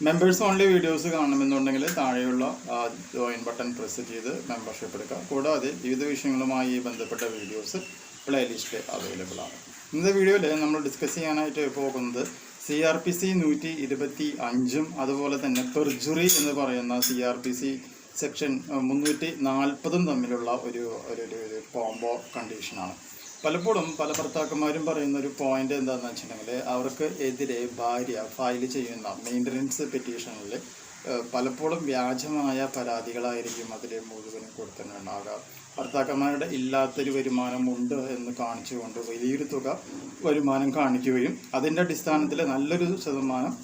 Members only videos കാണണമെന്നുണ്ടെങ്കിൽ താഴെയുള്ള join button press ചെയ്ത് മെമ്പർഷിപ്പ് എടുക്കാം കൂടാതെ വിവിധ വിഷയങ്ങളുമായി ബന്ധപ്പെട്ട വീഡിയോസ് പ്ലേലിസ്റ്റ് അവൈലബിൾ ആണ്. ഇന്നത്തെ വീഡിയോയിൽ നമ്മൾ ഡിസ്കസ് ചെയ്യാനായിട്ട് പോകുന്നത് സി ആർ പി സി നൂറ്റി ഇരുപത്തി അഞ്ചും അതുപോലെ തന്നെ പെർജുറി എന്ന് പറയുന്ന C R P C section മുന്നൂറ്റി നാൽപ്പതും തമ്മിലുള്ള ഒരു ഒരു കോംബോ കണ്ടീഷനാണ് പലപ്പോഴും പല ഭർത്താക്കന്മാരും പറയുന്ന ഒരു പോയിന്റ് എന്താണെന്ന് വെച്ചിട്ടുണ്ടെങ്കിൽ അവർക്ക് എതിരെ ഭാര്യ ഫയൽ ചെയ്യുന്ന മെയിന്റനൻസ് പെറ്റീഷനിൽ പലപ്പോഴും വ്യാജമായ പരാതികളായിരിക്കും അതിൽ മുഴുവനും കൊടുത്തിട്ടുണ്ടാകുക ഭർത്താക്കന്മാരുടെ ഇല്ലാത്തൊരു വരുമാനം ഉണ്ട് എന്ന് കാണിച്ചുകൊണ്ട് വലിയൊരു തുക വരുമാനം കാണിക്കുകയും അതിന്റെ അടിസ്ഥാനത്തിൽ നല്ലൊരു ശതമാനം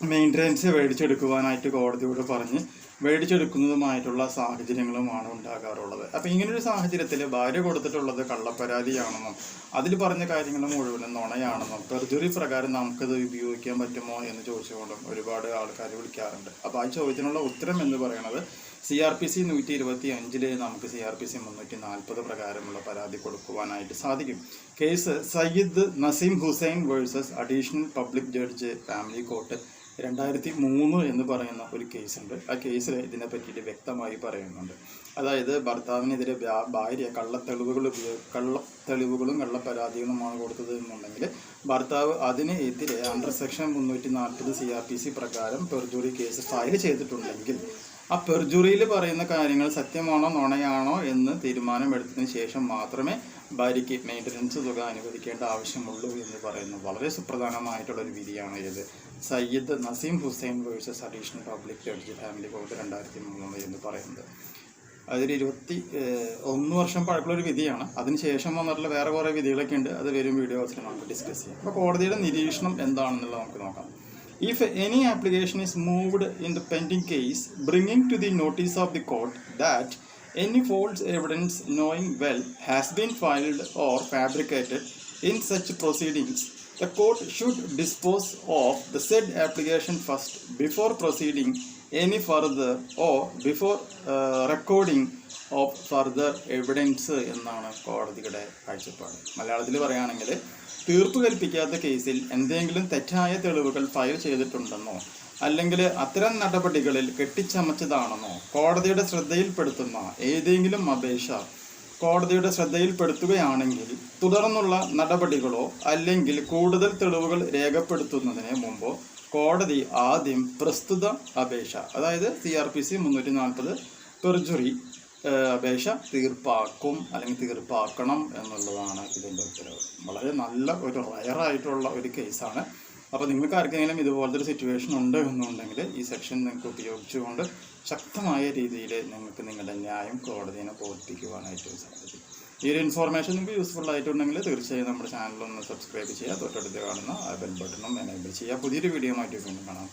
മെയിന്റനൻസ് മേടിച്ചെടുക്കുവാനായിട്ട് കോടതിയോട് പറഞ്ഞ് മേടിച്ചെടുക്കുന്നതുമായിട്ടുള്ള സാഹചര്യങ്ങളുമാണ് ഉണ്ടാകാറുള്ളത്. അപ്പോൾ ഇങ്ങനൊരു സാഹചര്യത്തിൽ ഭാര്യ കൊടുത്തിട്ടുള്ളത് കള്ളപ്പരാതിയാണെന്നും അതിൽ പറഞ്ഞ കാര്യങ്ങൾ മുഴുവനും നുണയാണെന്നും പെർജുറി പ്രകാരം നമുക്കത് ഉപയോഗിക്കാൻ പറ്റുമോ എന്ന് ചോദിച്ചുകൊണ്ടും ഒരുപാട് ആൾക്കാർ വിളിക്കാറുണ്ട്. അപ്പോൾ ആ ചോദ്യത്തിനുള്ള ഉത്തരം എന്ന് പറയുന്നത് സി ആർ പി സി നൂറ്റി ഇരുപത്തി അഞ്ചിൽ നമുക്ക് സി ആർ പി സി മുന്നൂറ്റി നാൽപ്പത് പ്രകാരമുള്ള പരാതി കൊടുക്കുവാനായിട്ട് സാധിക്കും. Case Syed Naseem Hussain versus additional public judge family court രണ്ടായിരത്തി മൂന്ന് എന്ന് പറയുന്ന ഒരു കേസുണ്ട്. ആ കേസിൽ ഇതിനെ പറ്റിയിട്ട് വ്യക്തമായി പറയുന്നുണ്ട്. അതായത് ഭർത്താവിനെതിരെ ഭാര്യ കള്ളത്തെളിവുകൾ കള്ളത്തെളിവുകളും കള്ളപ്പരാതികളുമാണ് കൊടുത്തത് എന്നുണ്ടെങ്കിൽ ഭർത്താവ് അതിനെതിരെ അണ്ടർ സെക്ഷൻ മുന്നൂറ്റി നാൽപ്പത് സി ആർ ടി സി പ്രകാരം പെർജൂറി കേസ് ഫയൽ ചെയ്തിട്ടുണ്ടെങ്കിൽ ആ പെർജുറിയിൽ പറയുന്ന കാര്യങ്ങൾ സത്യമാണോ നുണയാണോ എന്ന് തീരുമാനമെടുത്തതിന് ശേഷം മാത്രമേ ഭാര്യയ്ക്ക് മെയിന്റനൻസ് തുക അനുവദിക്കേണ്ട ആവശ്യമുള്ളൂ എന്ന് പറയുന്നു. വളരെ സുപ്രധാനമായിട്ടുള്ള ഒരു വിധിയാണ് ഇത്. Syed Naseem Hussain versus additional public judge family court രണ്ടായിരത്തി മൂന്ന് എന്ന് പറയുന്നത്. അതൊരു ഇരുപത്തി ഒന്ന് വർഷം പഴക്കമുള്ള ഒരു വിധിയാണ് അതിനുശേഷം വന്നിട്ടുള്ള വേറെ കുറേ വിധികളൊക്കെ ഉണ്ട്. അത് വരും വീഡിയോ വീഡിയോസിൽ നമുക്ക് ഡിസ്കസ് ചെയ്യാം. അപ്പോൾ കോടതിയുടെ നിരീക്ഷണം എന്താണെന്നുള്ളത് നമുക്ക് നോക്കാം. If any application is moved in the pending case bringing to the notice of the court that any false evidence knowing well has been filed or fabricated in such proceedings, the court should dispose of the said application first before proceeding any further or before uh, recording of further evidence എന്നാണ് കോടതിയുടെ കാഴ്ചപ്പാട് മലയാളത്തിൽ പറയുകയാണെങ്കിൽ തീർപ്പ് കൽപ്പിക്കാത്ത കേസിൽ എന്തെങ്കിലും തെറ്റായ തെളിവുകൾ ഫയൽ ചെയ്തിട്ടുണ്ടെന്നോ അല്ലെങ്കിൽ അത്തരം നടപടികളിൽ കെട്ടിച്ചമച്ചതാണെന്നോ കോടതിയുടെ ശ്രദ്ധയിൽപ്പെടുത്തുന്ന ഏതെങ്കിലും അപേക്ഷ കോടതിയുടെ ശ്രദ്ധയിൽപ്പെടുത്തുകയാണെങ്കിൽ തുടർന്നുള്ള നടപടികളോ അല്ലെങ്കിൽ കൂടുതൽ തെളിവുകൾ രേഖപ്പെടുത്തുന്നതിന് മുമ്പോ കോടതി ആദ്യം പ്രസ്തുത അപേക്ഷ അതായത് സി ആർ പി സി മുന്നൂറ്റി നാൽപ്പത് പെർജുറി അപേക്ഷ തീർപ്പാക്കും അല്ലെങ്കിൽ തീർപ്പാക്കണം എന്നുള്ളതാണ് ഇതിന്റെ ഉത്തരവ്. വളരെ നല്ല ഒരു റയറായിട്ടുള്ള ഒരു കേസാണ്. അപ്പോൾ നിങ്ങൾക്ക് ആർക്കെങ്കിലും ഇതുപോലത്തെ ഒരു സിറ്റുവേഷൻ ഉണ്ട് എന്നുണ്ടെങ്കിൽ ഈ സെക്ഷൻ നിങ്ങൾക്ക് ഉപയോഗിച്ചുകൊണ്ട് ശക്തമായ രീതിയിൽ നിങ്ങൾക്ക് നിങ്ങളുടെ ന്യായം കോടതിയെ ബോധിപ്പിക്കുവാനായിട്ട് സാധിക്കും. ഈ ഒരു ഇൻഫോർമേഷൻ നിങ്ങൾക്ക് യൂസ്ഫുൾ ആയിട്ടുണ്ടെങ്കിൽ തീർച്ചയായും നമ്മുടെ ചാനലൊന്ന് സബ്സ്ക്രൈബ് ചെയ്യുക. തൊട്ടടുത്ത് കാണുന്ന ബെൽ ബട്ടണും എനേബിൾ ചെയ്യുക. പുതിയൊരു വീഡിയോ മാറ്റി കാണാം.